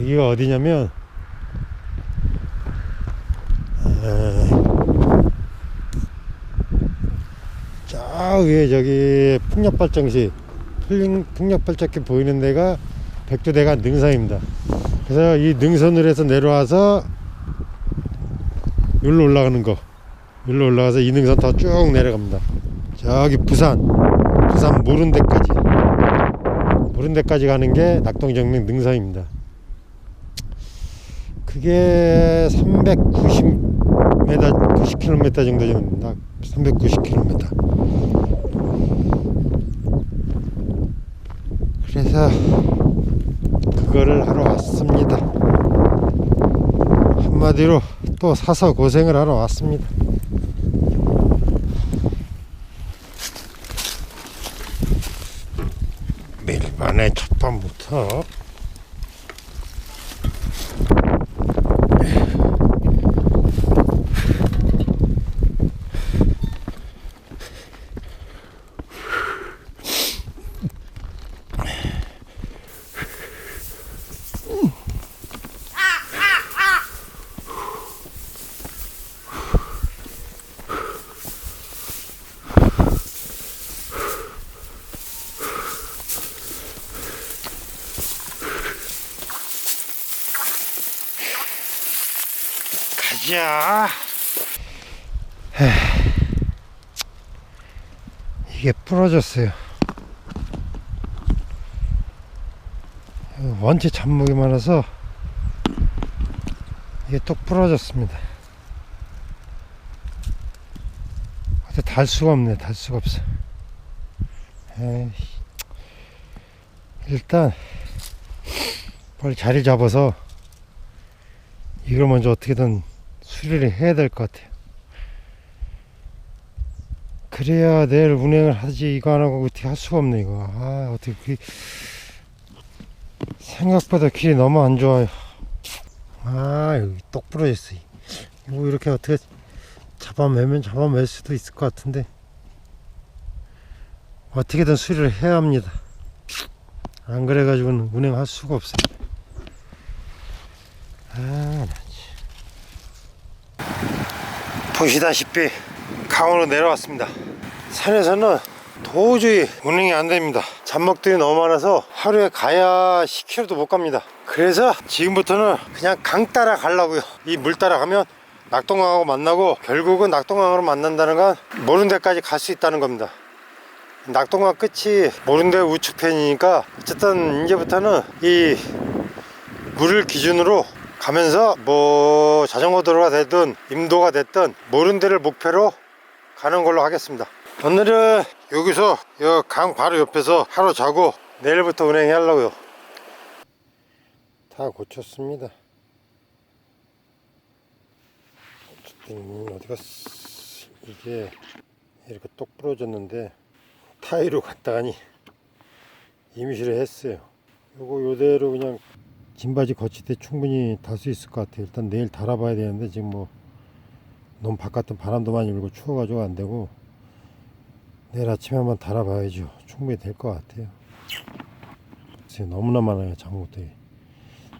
여기가 어디냐면 에, 저 위에 저기 풍력발전시 풍- 풍력발전기 보이는 데가 백두대간 능선입니다. 그래서 이 능선으로 해서 내려와서 여기로 올라가는 거 여기로 올라가서 이 능선 더 쭉 내려갑니다. 저기 부산 부산 모른 데까지 모른 데까지 가는 게 낙동정맥 능선입니다. 그게 390m, 90km 정도 됩니다. 390km. 그래서 그거를 하러 왔습니다. 한마디로 또 사서 고생을 하러 왔습니다. 밀반의 첫 번부터 가자. 에휴, 부러졌어요. 원체 잡목이 많아서 이게 또 부러졌습니다. 어떻게 달 수가 없네, 달 수가 없어. 에이, 일단 빨리 자리 잡아서 이걸 먼저 어떻게든 수리를 해야 될 것 같아요. 그래야 내일 운행을 하지 이거 안 하고 어떻게 할 수가 없네 이거. 아 어떻게 그 생각보다 길이 너무 안 좋아요. 아 여기 똑 부러졌어. 이거 이렇게 어떻게 잡아매면 잡아맬 수도 있을 것 같은데 어떻게든 수리를 해야 합니다. 안 그래 가지고는 운행할 수가 없어요. 아, 나 보시다시피 강으로 내려왔습니다. 산에서는 도저히 운행이 안 됩니다. 잡목들이 너무 많아서 하루에 가야 10km도 못 갑니다. 그래서 지금부터는 그냥 강 따라 가려고요. 이 물 따라 가면 낙동강하고 만나고 결국은 낙동강으로 만난다는 건 모른 데까지 갈 수 있다는 겁니다. 낙동강 끝이 모른 데 우측편이니까 어쨌든 이제부터는 이 물을 기준으로 가면서 뭐 자전거 도로가 되든 임도가 됐든 모른 데를 목표로 가는 걸로 하겠습니다. 오늘은 여기서 이강 바로 옆에서 하루 자고 내일부터 운행해 하려고요. 다 고쳤습니다. 어디 갔어? 이게 이렇게 똑 부러졌는데 타이로 갔다가니 임시를 했어요. 요거 요대로 그냥 진바지 거칠 때 충분히 달 수 있을 것 같아요. 일단 내일 달아봐야 되는데 지금 뭐 너무 바깥은 바람도 많이 불고 추워가지고 안 되고 내일 아침에 한번 달아봐야죠. 충분히 될 것 같아요. 지금 너무나 많아요 장목들이.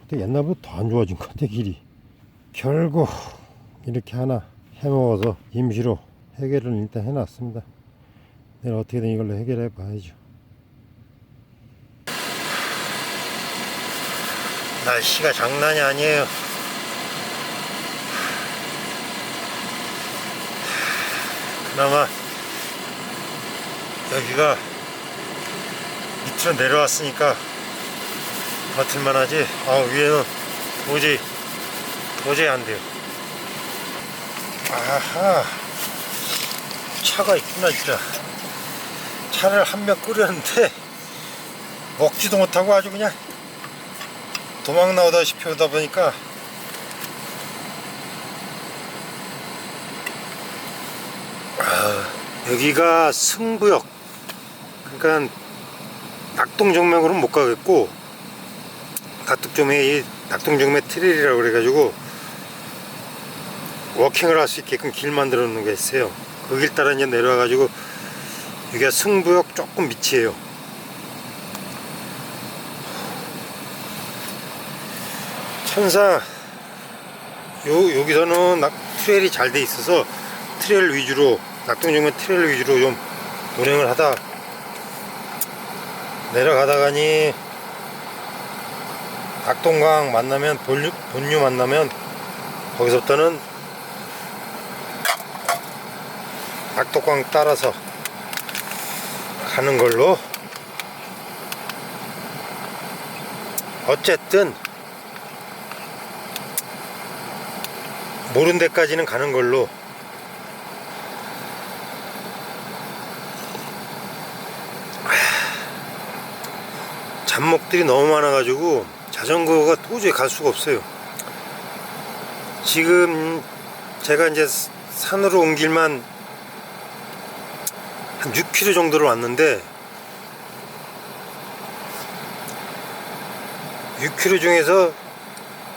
근데 옛날보다 더 안 좋아진 것 같아 길이. 결국 이렇게 하나 해먹어서 임시로 해결을 일단 해놨습니다. 내일 어떻게든 이걸로 해결해 봐야죠. 날씨가 장난이 아니에요. 그나마 여기가 밑으로 내려왔으니까 버틸만 하지. 아, 위에는 도저히, 도저히 안 돼요. 아하. 차가 있구나, 진짜. 차를 한 명 끓였는데, 먹지도 못하고 아주 그냥 도망 나오다시피 오다 보니까 아, 여기가 승부역 그러니까 낙동정맥으로 못 가겠고 낙동정맥 이 낙동정맥 트레일이라고 그래가지고 워킹을 할 수 있게끔 길 만들어 놓은 게 있어요. 그 길 따라 이제 내려와가지고 여기가 승부역 조금 밑이에요. 천상 요 여기서는 낙, 트레일이 잘 돼 있어서 트레일 위주로 낙동정면 트레일 위주로 좀 운행을 하다 내려가다가니 낙동강 만나면 본류, 본류 만나면 거기서부터는 낙동강 따라서 가는 걸로. 어쨌든 모른 데까지는 가는 걸로 잡목들이 너무 많아가지고 자전거가 도저히 갈 수가 없어요. 지금 제가 이제 산으로 온 길만 한 6km 정도로 왔는데 6km 중에서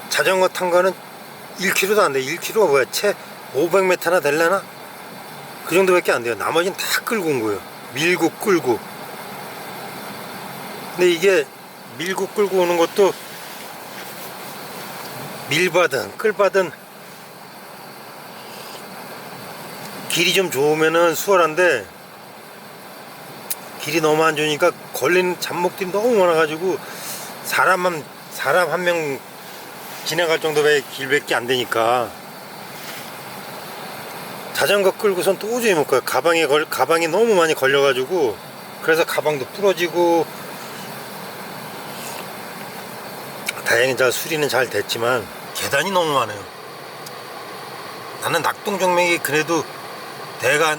자전거 탄 거는 1km도 안 돼. 1km가 뭐야? 채 500m나 될려나? 그 정도밖에 안 돼요. 나머지는 다 끌고 온 거예요. 밀고 끌고. 근데 이게 밀고 끌고 오는 것도 밀받은 끌받은 길이 좀 좋으면은 수월한데 길이 너무 안 좋으니까 걸리는 잡목들이 너무 많아가지고 사람만 사람 한 명 지나갈 정도의 길밖에 안 되니까 자전거 끌고선 도저히 못 가요. 가방에 걸 가방이 너무 많이 걸려가지고 그래서 가방도 부러지고 다행히 잘 수리는 잘 됐지만 계단이 너무 많아요. 나는 낙동정맥이 그래도 대간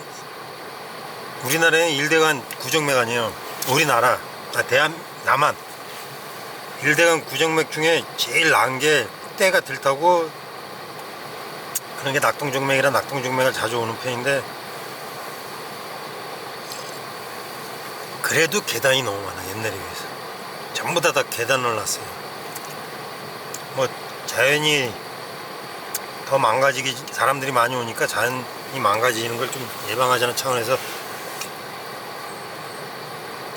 우리나라에 1대간 구정맥 아니에요. 우리나라 아, 대한 남한 1대간 구정맥 중에 제일 나은 게 때가 들다고 그런 게 낙동정맥이라 낙동정맥을 자주 오는 편인데 그래도 계단이 너무 많아 옛날에 비해서 전부 다 다 계단을 놨어요 뭐 자연이 더 망가지기 사람들이 많이 오니까 자연이 망가지는 걸 좀 예방하자는 차원에서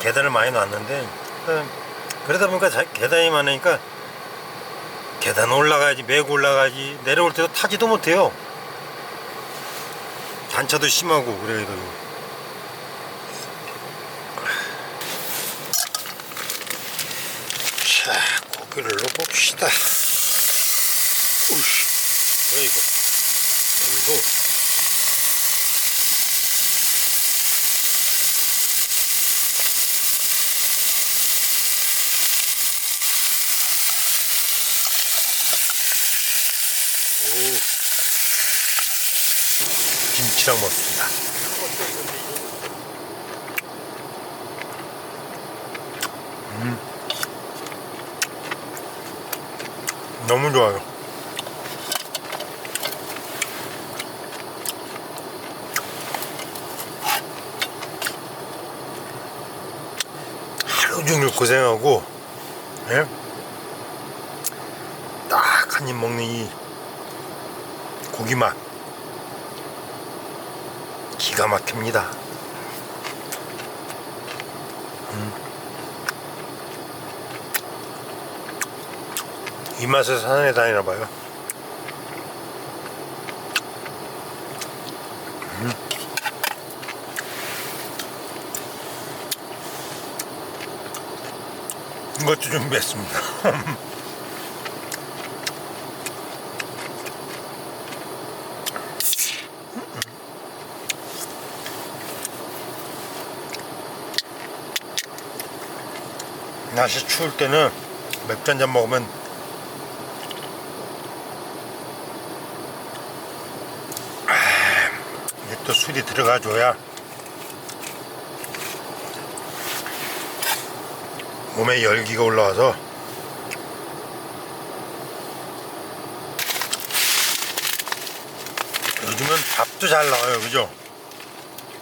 계단을 많이 놨는데 어, 그러다 보니까 자- 계단이 많으니까 계단 올라가야지 메고 올라가야지 내려올 때도 타지도 못해요. 단차도 심하고 그래가지고 자 고기를 넣어봅시다 뭐야 이거. 그리고 오. 김치랑 먹습니다. 음. 너무 좋아요 하루 종일 고생하고 예? 딱 한 입 먹는 이 고기 맛 기가 막힙니다. 음. 이 맛에 산에 다니나 봐요. 이것도 준비했습니다. 날씨 추울 때는 맥주 한 잔 먹으면 아, 이게 또 술이 들어가줘야 몸에 열기가 올라와서 요즘은 밥도 잘 나와요 그죠?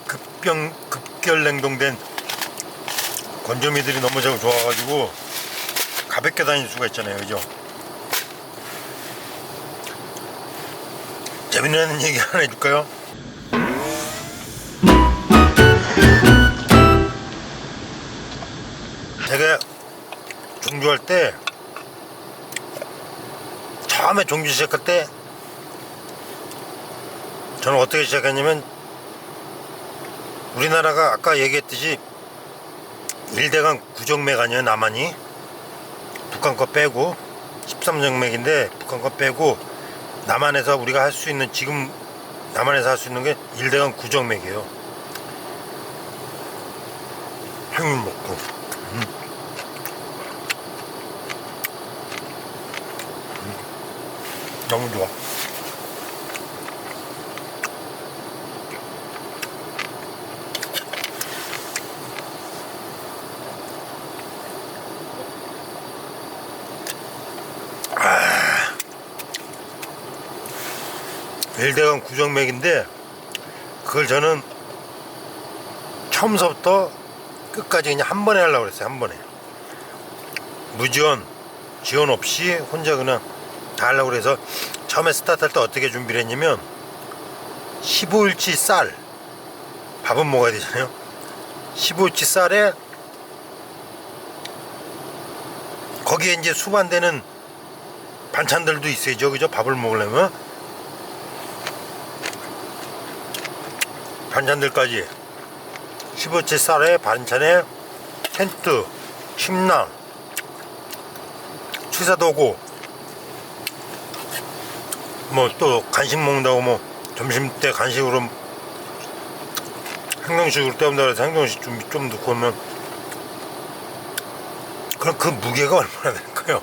급병 급결 냉동된 건조미들이 너무 저 좋아가지고 가볍게 다닐 수가 있잖아요 그죠? 재밌는 얘기 하나 해줄까요 중주할 때 처음에 종주 시작할 때 저는 어떻게 시작했냐면 우리나라가 아까 얘기했듯이 1대강 구정맥 아니에요 남한이? 북한 거 빼고 13정맥인데 북한 거 빼고 남한에서 우리가 할 수 있는 지금 남한에서 할 수 있는 게 1대강 구정맥이에요. 햄을 먹고 음. 음. 너무 좋아. 일대강 구정맥인데 그걸 저는 처음서부터 끝까지 그냥 한 번에 하려고 그랬어요 한 번에. 무지원 지원 없이 혼자 그냥 다 하려고 그래서 처음에 스타트할 때 어떻게 준비를 했냐면 15일치 쌀. 밥은 먹어야 되잖아요. 15일치 쌀에 거기에 이제 수반되는 반찬들도 있어야죠. 그죠? 밥을 먹으려면. 반찬들까지. 15채 쌀에 반찬에 텐트, 침낭, 취사도구 뭐 또 간식 먹는다고 뭐 점심 때 간식으로 행동식으로 때운다 그래서 행동식 좀, 좀 넣고 오면 그럼 그 무게가 얼마나 될까요?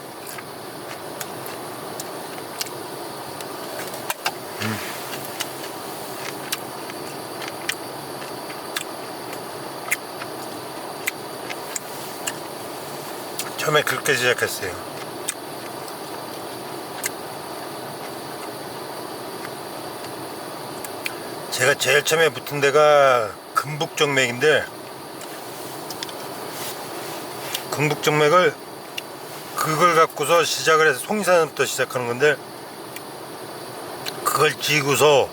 처음에 그렇게 시작했어요. 제가 제일 처음에 붙은 데가 금북정맥인데 금북정맥을 그걸 갖고서 시작을 해서 송이산부터 시작하는 건데 그걸 지고서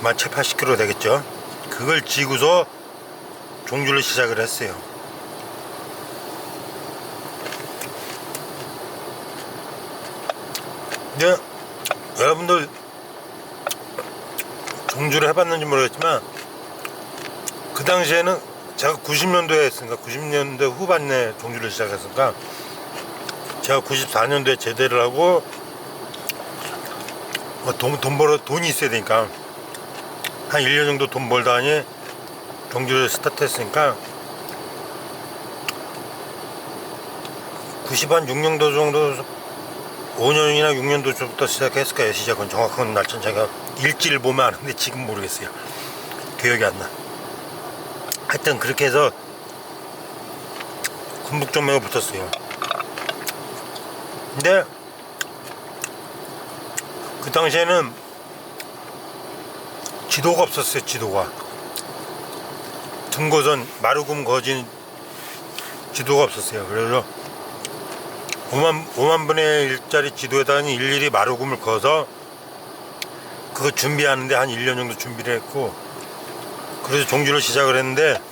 만 7, 80km 되겠죠. 그걸 지고서 종주를 시작을 했어요. 근데 여러분들 종주를 해봤는지 모르겠지만 그 당시에는 제가 90년도에 했으니까 90년대 후반에 종주를 시작했으니까 제가 94년도에 제대를 하고 뭐 돈, 돈 벌어 돈이 있어야 되니까 한 1년 정도 돈 벌다니 종주를 스타트했으니까 90한 6년도 정도 5년이나 6년도 전부터 시작했을 거예요 시작은. 정확한 날짜는 제가 일지를 보면 아는데 지금 모르겠어요. 기억이 안 나. 하여튼 그렇게 해서 군북정맥에 붙었어요. 근데 그 당시에는 지도가 없었어요 지도가. 등고선 마루금 거진 지도가 없었어요. 그래서 5만, 5만 분의 1짜리 지도에다가 일일이 마루금을 그어서 그거 준비하는데 한 1년 정도 준비를 했고 그래서 종주를 시작을 했는데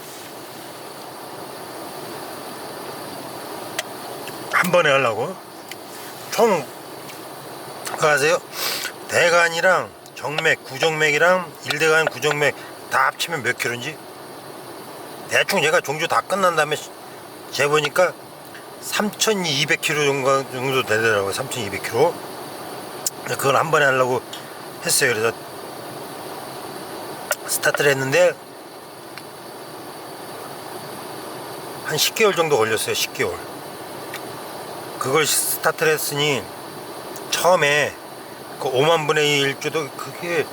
한 번에 하려고 총 그거 아세요? 대간이랑 정맥, 구정맥이랑 일대간 구정맥 다 합치면 몇 킬로인지 대충 제가 종주 다 끝난 다음에 재보니까 3,200km 정도 되더라고요. 3,200km. 그걸 한 번에 하려고 했어요. 그래서 스타트를 했는데 한 10개월 정도 걸렸어요. 10개월. 그걸 스타트를 했으니 처음에 그 5만 분의 1 주도 그게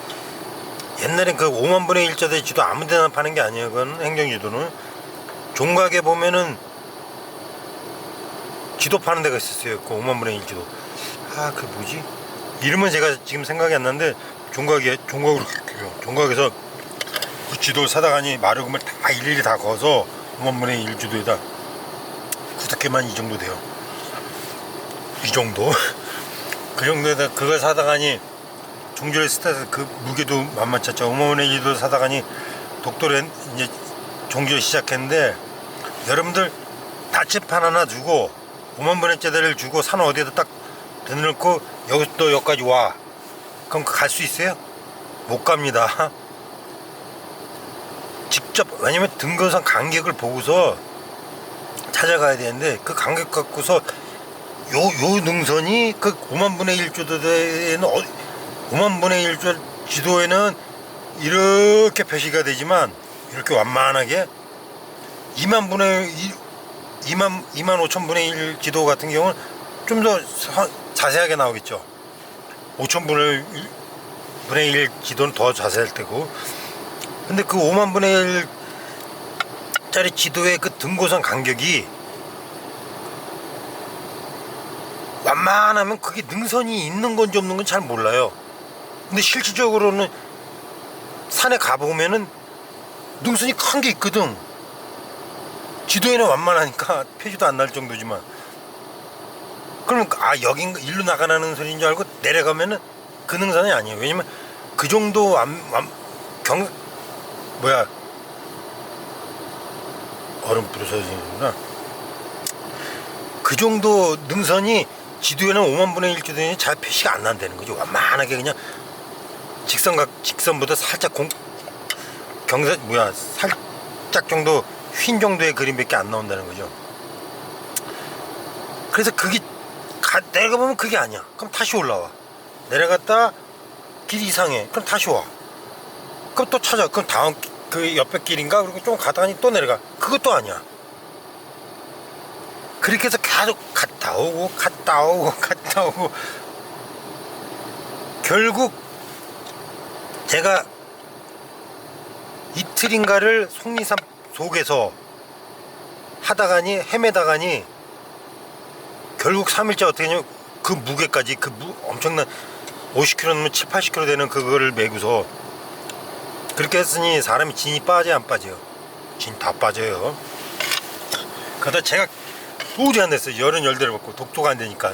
옛날엔 그 5만 분의 1 자대 지도 아무 데나 파는 게 아니에요. 그건 행정지도는. 종각에 보면은 지도 파는 데가 있었어요. 그 5만 분의 1 지도. 아, 그 뭐지? 이름은 제가 지금 생각이 안 나는데 종각에 종각으로 요 종각에서 그 지도를 사다가니 마르금을 다 일일이 다 거서 5만 분의 1 지도에다 구석개만 이 정도 돼요. 이 정도? 그 정도에다 그걸 사다가니 종조의 스타트 그 무게도 만만치 않죠. 5만 분의 1 지도 사다가니 독도를 이제 종조 시작했는데 여러분들 다치판 하나 두고 5만 번의 짜리를 주고 산 어디에다 딱 드늘고 여기 또 여기까지 와 그럼 갈 수 있어요? 못 갑니다 직접 왜냐면 등거선 간격을 보고서 찾아가야 되는데 그 간격 갖고서 요, 요 능선이 그 5만 분의 1조도에는 어, 5만 분의 1조 지도에는 이렇게 표시가 되지만 이렇게 완만하게 2만 분의 1, 2만 2만 5천 분의 1 지도 같은 경우는 좀 더 자세하게 나오겠죠. 5천 분의 1, 분의 1 지도는 더 자세할 테고. 근데 그 5만 분의 1 짜리 지도의 그 등고선 간격이 완만하면 그게 능선이 있는 건지 없는 건 잘 몰라요. 근데 실질적으로는 산에 가보면은 능선이 큰 게 있거든. 지도에는 완만하니까 표시도 안 날 정도지만. 그러면 아 여긴 일로 나가라는 소리인 줄 알고 내려가면은 그 능선이 아니에요. 왜냐면 그 정도 완, 완, 경 뭐야 얼음 부서지는구나. 그 정도 능선이 지도에는 5만 분의 1 지도에 잘 표시가 안 난다는 거죠. 완만하게 그냥 직선각 직선보다 살짝 공 경사 뭐야 살짝 정도 휜 정도의 그림밖에 안 나온다는 거죠. 그래서 그게 가, 내려가 보면 그게 아니야. 그럼 다시 올라와. 내려갔다 길 이상해. 그럼 다시 와. 그럼 또 찾아. 그럼 다음 기- 그 옆에 길인가? 그리고 좀 가다니 또 내려가. 그것도 아니야. 그렇게 해서 계속 갔다 오고 갔다 오고 갔다 오고 결국 제가 이틀인가를 속리산 속에서 하다가니 헤매다가니 결국 3일째 어떻게 했냐면 그 무게까지 그 무, 엄청난 50kg 넘으면 7, 80kg 되는 그거를 메고서 그렇게 했으니 사람이 진이 빠져 안 빠져요? 진 다 빠져요. 그러다 제가 도저히 안 됐어요. 열은 열대를 먹고 독도가 안 되니까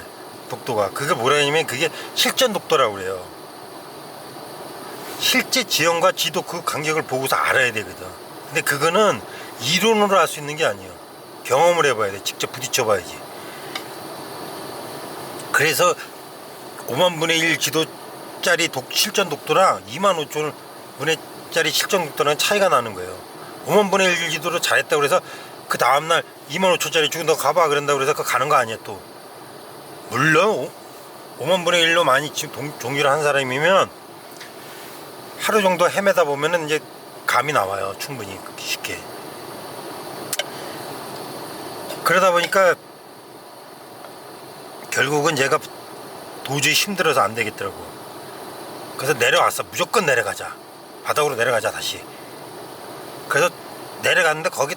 독도가. 그게 뭐라냐면 그게 실전 독도라고 그래요. 실제 지형과 지도 그 간격을 보고서 알아야 되거든. 근데 그거는 이론으로 할수 있는 게 아니에요. 경험을 해봐야 돼. 직접 부딪혀 봐야지 그래서 5만 분의 1 지도짜리 독, 실전 독도랑 2만 5천 분의 짜리 실전 독도랑 차이가 나는 거예요. 5만 분의 1 지도로 잘했다고 그래서 그 다음날 2만 5천짜리 주고 너 가봐 그런다고 그래서 그 가는 거 아니야 또. 물론 5, 만 분의 1로 많이 지금 동, 종기를 한 사람이면 하루 정도 헤매다 보면은 이제 감이 나와요 충분히. 쉽게. 그러다 보니까 결국은 제가 도저히 힘들어서 안 되겠더라고. 그래서 내려왔어. 무조건 내려가자. 바닥으로 내려가자 다시. 그래서 내려갔는데 거기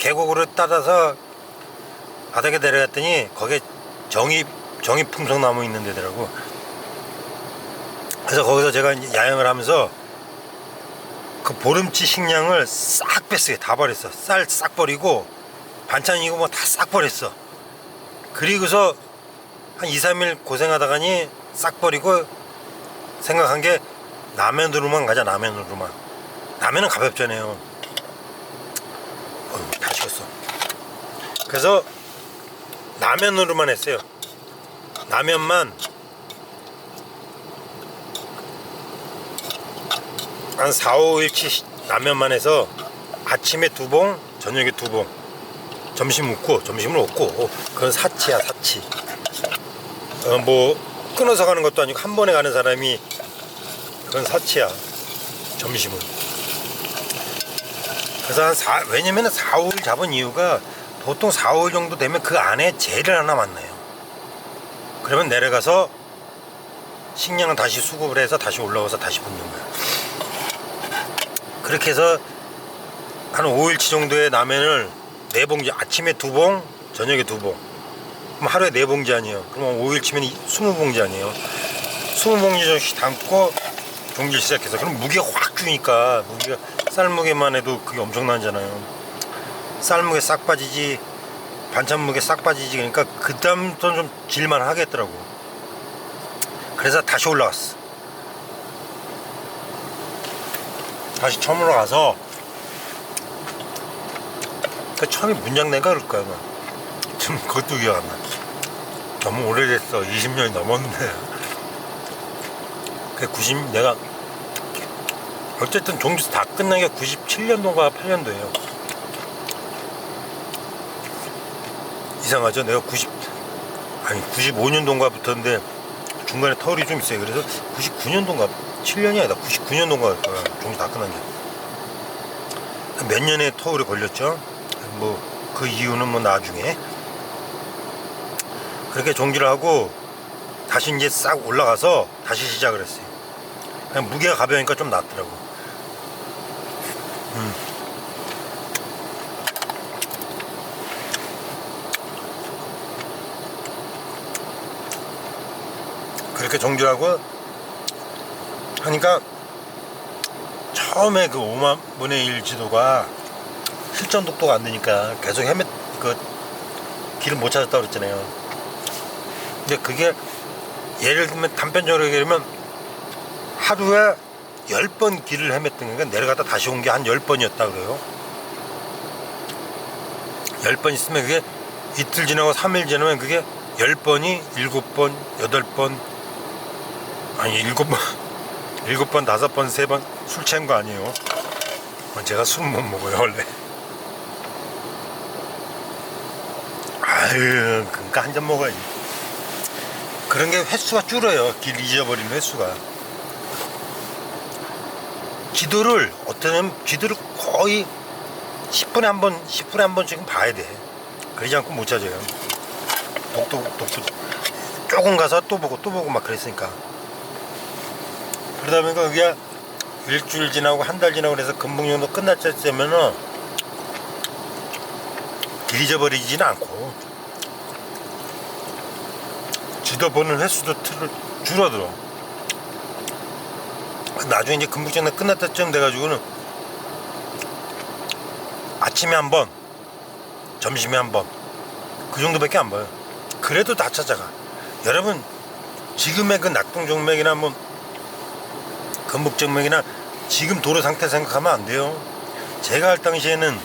계곡으로 따라서 바닥에 내려갔더니 거기에 정이 정이 풍성나무 있는 데더라고. 그래서 거기서 제가 야영을 하면서 그 보름치 식량을 싹 뺐어요. 다 버렸어. 쌀 싹 버리고 반찬이고 뭐다 싹 버렸어. 그리고서 한 2, 3일 고생하다가니 싹 버리고 생각한 게 라면으로만 가자 라면으로만. 라면은 가볍잖아요. 어휴 다 식었어. 그래서 라면으로만 했어요. 라면만. 한 4, 5일치 라면만 해서 아침에 두 봉, 저녁에 두 봉. 점심 먹고 점심을 먹고. 어, 그건 사치야 사치. 어, 뭐 끊어서 가는 것도 아니고 한 번에 가는 사람이 그건 사치야. 점심은. 그래서 한 4, 왜냐면 은 4, 5일 잡은 이유가 보통 4, 5일 정도 되면 그 안에 재를 하나 만나요. 그러면 내려가서 식량을 다시 수급을 해서 다시 올라와서 다시 붓는 거야. 그렇게 해서 한 5일치 정도의 라면을 네 봉지 아침에 두 봉, 저녁에 두 봉. 그럼 하루에 네 봉지 아니에요. 그러면 5일 치면 20봉지 아니에요. 20봉지 담고 종질 시작해서 그럼 무게가 확 주니까 무게가 쌀무게만 해도 그게 엄청나잖아요. 쌀무게 싹 빠지지 반찬 무게 싹 빠지지 그러니까 그 다음부터 좀 질만 하겠더라고. 그래서 다시 올라왔어. 다시 처음으로 가서 그 처음에 문장내가 그럴 거야. 지금 그것도 기억 안 나. 너무 오래됐어. 20년이 넘었는데 그 90, 내가 어쨌든 종주스 다 끝난 게 97년도인가 8년도예요. 이상하죠? 내가 90 아니 95년도인가 붙었는데 중간에 터울이 좀 있어요. 그래서 99년도인가 7년이 아니다. 99년도인가 종주스 다 끝난 게. 몇 년의 터울이 걸렸죠? 뭐 그 이유는 뭐 나중에 그렇게 종지를 하고 다시 이제 싹 올라가서 다시 시작을 했어요. 그냥 무게가 가벼우니까 좀 낫더라고. 음. 그렇게 종지하고 하니까 처음에 그 5만 분의 1 지도가 실전 독도가 안 되니까 계속 헤맸 그 길을 못 찾았다 그랬잖아요. 근데 그게 예를 들면 단편적으로 얘기하면 하루에 10번 길을 헤맸던 게 내려갔다 다시 온 게 한 10번이었다 그래요. 10번 있으면 그게 이틀 지나고 3일 지나면 그게 10번이 7번, 8번 아니 7번 7번, 5번, 3번 술 취한 거 아니에요. 제가 술 못 먹어요 원래. 아유 그러니까 한 잔 먹어야지. 그런 게 횟수가 줄어요. 길 잊어버리는 횟수가. 지도를 어떤 지도를 거의 10분에 한 번, 10분에 한 번씩은 봐야 돼. 그러지 않고 못 찾아요. 독도, 독도 조금 가서 또 보고 또 보고 막 그랬으니까. 그러다 보니까 그게 일주일 지나고 한 달 지나고 그래서 금붕 정도 끝날 때면은 길 잊어버리지는 않고 지도 보는 횟수도 틀- 줄어들어. 나중에 이제 금북장난 끝날 때쯤 돼가지고는 아침에 한 번, 점심에 한 번, 그 정도밖에 안 봐요. 그래도 다 찾아가. 여러분, 지금의 그 낙동정맥이나 뭐, 금북정맥이나 지금 도로 상태 생각하면 안 돼요. 제가 할 당시에는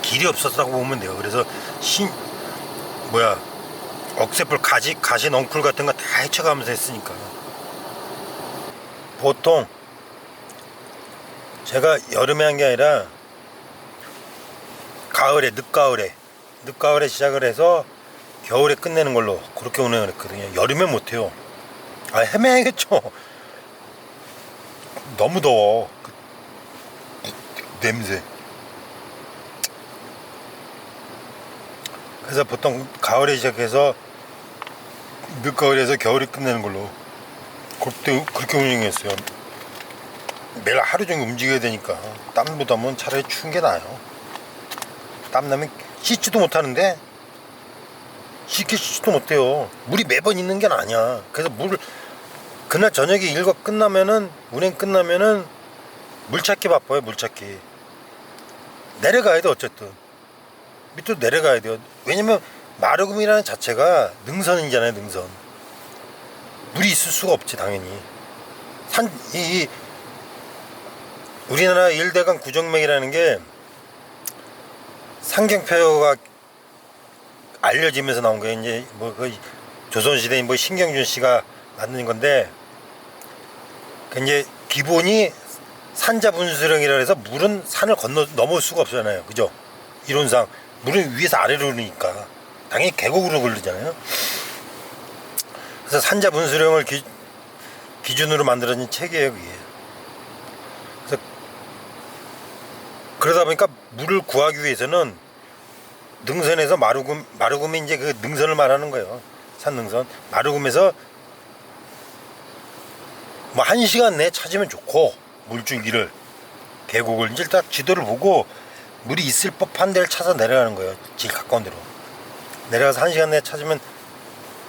길이 없었다고 보면 돼요. 그래서 신, 뭐야, 억새뿔 가지 가시 넝쿨 같은 거 다 헤쳐가면서 했으니까. 보통 제가 여름에 한 게 아니라 가을에 늦가을에 늦가을에 시작을 해서 겨울에 끝내는 걸로 그렇게 운행을 했거든요. 여름에 못해요. 아 헤매야겠죠. 너무 더워. 그 냄새. 그래서 보통 가을에 시작해서 늦가을에서 겨울에 끝내는 걸로 그때 그렇게 운영했어요. 매일 하루 종일 움직여야 되니까 땀보다는 차라리 추운 게 나아요. 땀 나면 씻지도 못하는데 쉽게 씻지도 못해요. 물이 매번 있는 게 아니야. 그래서 물 그날 저녁에 일과 끝나면은 운행 끝나면은 물 찾기 바빠요. 물 찾기 내려가야 돼 어쨌든 밑으로 내려가야 돼요. 왜냐면 마르금이라는 자체가 능선이잖아요, 능선. 물이 있을 수가 없지, 당연히. 산, 이, 이 우리나라 일대강 구정맥이라는 게 상경표가 알려지면서 나온 거예요. 이제 뭐 그 조선시대인 뭐 신경준 씨가 만든 건데, 그 이제 기본이 산자분수령이라 해서 물은 산을 건너 넘을 수가 없잖아요. 그죠? 이론상 물은 위에서 아래로 흐르니까 당연히 계곡으로 흐르잖아요. 그래서 산자 분수령을 기, 기준으로 만들어진 책이에요, 그게. 그래서 그러다 보니까 물을 구하기 위해서는 능선에서 마루금 마루금이 이제 그 능선을 말하는 거예요. 산 능선 마루금에서 뭐 한 시간 내에 찾으면 좋고 물줄기를 계곡을 이제 딱 지도를 보고 물이 있을 법한 데를 찾아 내려가는 거예요. 제일 가까운 데로. 내려가서 한 시간 내에 찾으면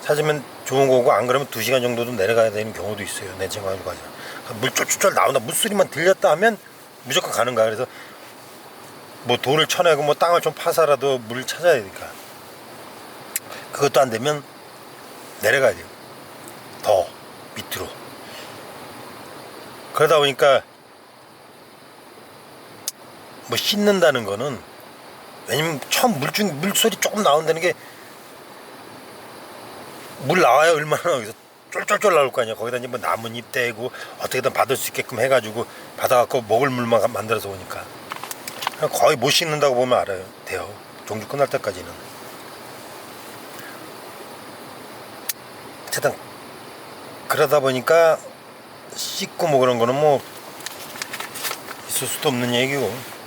찾으면 좋은 거고 안 그러면 두 시간 정도도 내려가야 되는 경우도 있어요. 내 생각으로 가자. 물 쫄쫄쫄 나온다. 물소리만 들렸다 하면 무조건 가는 거야. 그래서 뭐 돌을 쳐내고 뭐 땅을 좀 파서라도 물을 찾아야 되니까. 그것도 안 되면 내려가야 돼요. 더 밑으로. 그러다 보니까 뭐 씻는다는 거는 왜냐면 처음 물중 물소리 조금 나온다는 게 물 나와야 얼마나 여기서 쫄쫄쫄 나올 거 아니야. 거기다 이제 뭐 나뭇잎 대고 어떻게든 받을 수 있게끔 해가지고 받아갖고 먹을 물만 만들어서 오니까. 거의 못 씻는다고 보면 알아요. 돼요. 종주 끝날 때까지는. 어쨌든 그러다 보니까 씻고 뭐 그런 거는 뭐 있을 수도 없는 얘기고.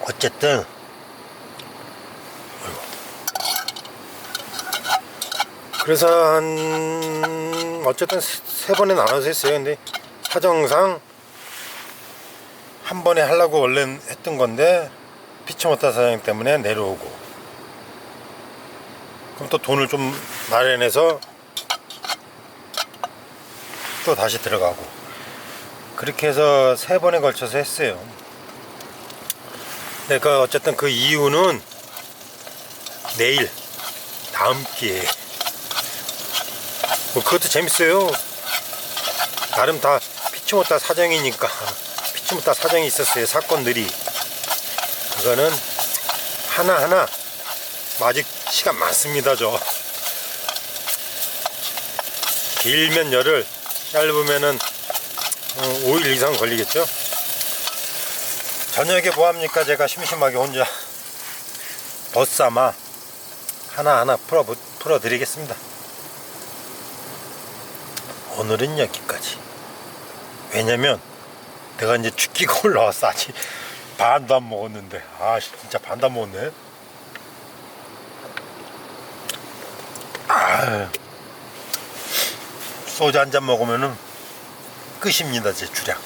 어쨌든 그래서 한 어쨌든 세, 세 번에 나눠서 했어요. 근데 사정상 한 번에 하려고 원래 했던 건데 피치모타 사장 때문에 내려오고. 그럼 또 돈을 좀 마련해서 또 다시 들어가고. 그렇게 해서 세 번에 걸쳐서 했어요. 근데 그 어쨌든 그 이유는 내일 다음 기회에 뭐 그것도 재밌어요. 나름 다 피치 못할 사정이니까 피치 못할 사정이 있었어요. 사건들이 그거는 하나 하나 아직 시간 많습니다. 저 길면 열흘, 짧으면은 5일 이상 걸리겠죠. 저녁에 뭐 합니까? 제가 심심하게 혼자 버스아마 하나 하나 풀어 풀어 드리겠습니다. 오늘은 여기까지. 왜냐면 내가 이제 죽기가 올라왔어 아직 반도 안 먹었는데 아 진짜 반도 안 먹었네. 아 소주 한 잔 먹으면은 끝입니다 제 주량.